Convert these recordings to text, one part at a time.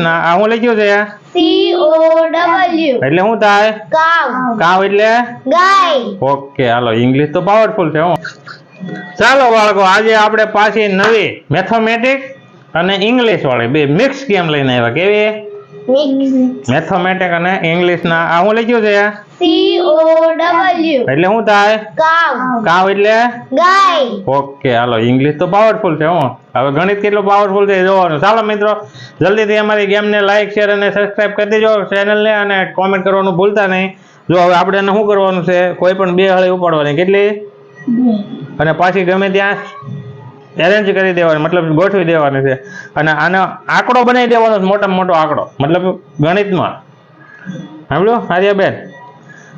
ના આ હું લખ્યું છે સી ઓ ડબલ્યુ એટલે શું થાય? કાવ. કાવ એટલે? ગાય. ઓકે હાલો ઇંગ્લિશ તો પાવરફુલ છે હું. ચાલો બાળકો આજે આપણે પાછી નવી મેથોમેટિક અને ઇંગ્લિશ વાળી બે મિક્સ ગેમ લઈને આવ્યા. કેવી? મેથોમેટિક અને ઇંગ્લિશ ના. આ હું લખ્યું છે? સી ઓ ડબલ્યુ એટલે શું થાય? કાવ કાવ એટલે? ગાય ઓકે હાલો ઇંગ્લિશ તો પાવરફુલ છે હું. હવે ગણિત કેટલું પાવરફુલ છે જોવાનું. ચાલો મિત્રો જલ્દીથી અમારી ગેમને લાઈક શેર અને સબસ્ક્રાઇબ કરી દેજો. ચેનલને અને કોમેન્ટ કરવાનું ભૂલતા નહીં. જો હવે આપણે એને શું કરવાનું છે? કોઈ પણ બે હળી ઉપાડવાની. કેટલી? અને પાછી ગમે ત્યાં એરેન્જ કરી દેવાની, મતલબ ગોઠવી દેવાની છે. અને આનો આંકડો બનાવી દેવાનો છે, મોટામાં મોટો આંકડો. મતલબ ગણિતમાં. સાંભળ્યું? આર્યાબેન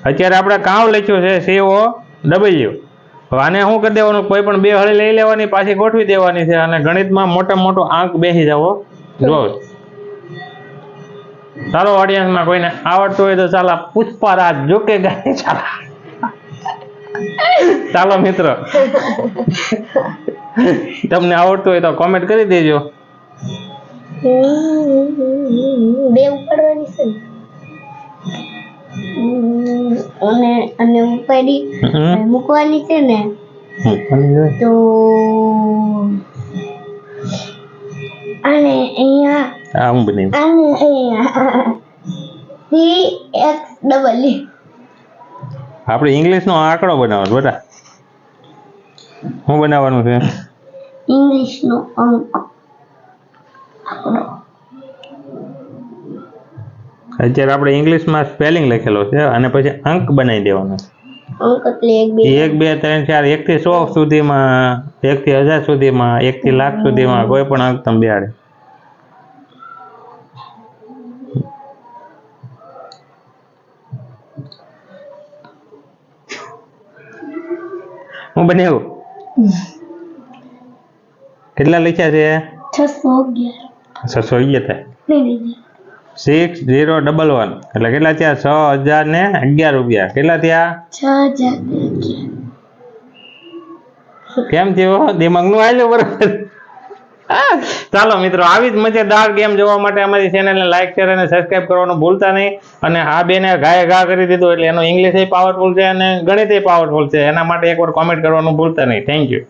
અત્યારે આપણે કાવ લખ્યું છે સી ઓ ડબલ્યુ આને શું કરી દેવાનું? કોઈ પણ બે હળી લઈ લેવાની, પાછી ગોઠવી દેવાની છે. અને ગણિતમાં મોટા મોટો આંક બેસી જવો જો ચાલો ઓડિયન્સમાં કોઈને આવડતું હોય તો ચાલો પુષ્પારાજ જોકે ગાય ચાલા. ચાલો મિત્રો. તમને આવડતું હોય તો કોમેન્ટ કરી દેજો. બે ઉપાડવાની છે અને અને ઉપાડી મૂકવાની છે ને. તો અને અહીંયા આમ બની અને અહીંયા સી એક્સ ડબલ્યુ આપણે ઇંગ્લિશનો આંકડો બનાવવાનો બેટા શું બનાવવાનું છે? ઇંગ્લિશનો અંક. અત્યારે આપણે ઇંગ્લિશમાં સ્પેલિંગ લખેલો છે અને પછી અંક બનાવી દેવાનો એક બે ત્રણ ચાર એક થી સો સુધીમાં એક થી હજાર સુધીમાં એક થી લાખ સુધીમાં કોઈ પણ અંક તમે બેહાડે. હું બનાવ્યું? કેટલા લખ્યા છે? છસો અગિયાર. છસો અગિયાર. સિક્સ ઝીરો ડબલ વન એટલે કેટલા થયા? છ હજાર ને અગિયાર રૂપિયા. કેટલા થયા? છ હજાર કેમ થયો? દિમાગનું આલ્યું બરોબર. હા, ચાલો મિત્રો, આવી જ મજેદાર ગેમ જોવા માટે અમારી ચેનલને લાઈક શેર અને સબસ્ક્રાઇબ કરવાનું ભૂલતા નહીં. અને આ બેને ગાય ગા કરી દીધું એટલે એનો ઇંગ્લિશ પાવરફુલ છે અને ગણિત પાવરફુલ છે. એના માટે એકવાર કોમેન્ટ કરવાનું ભૂલતા નહીં. Thank you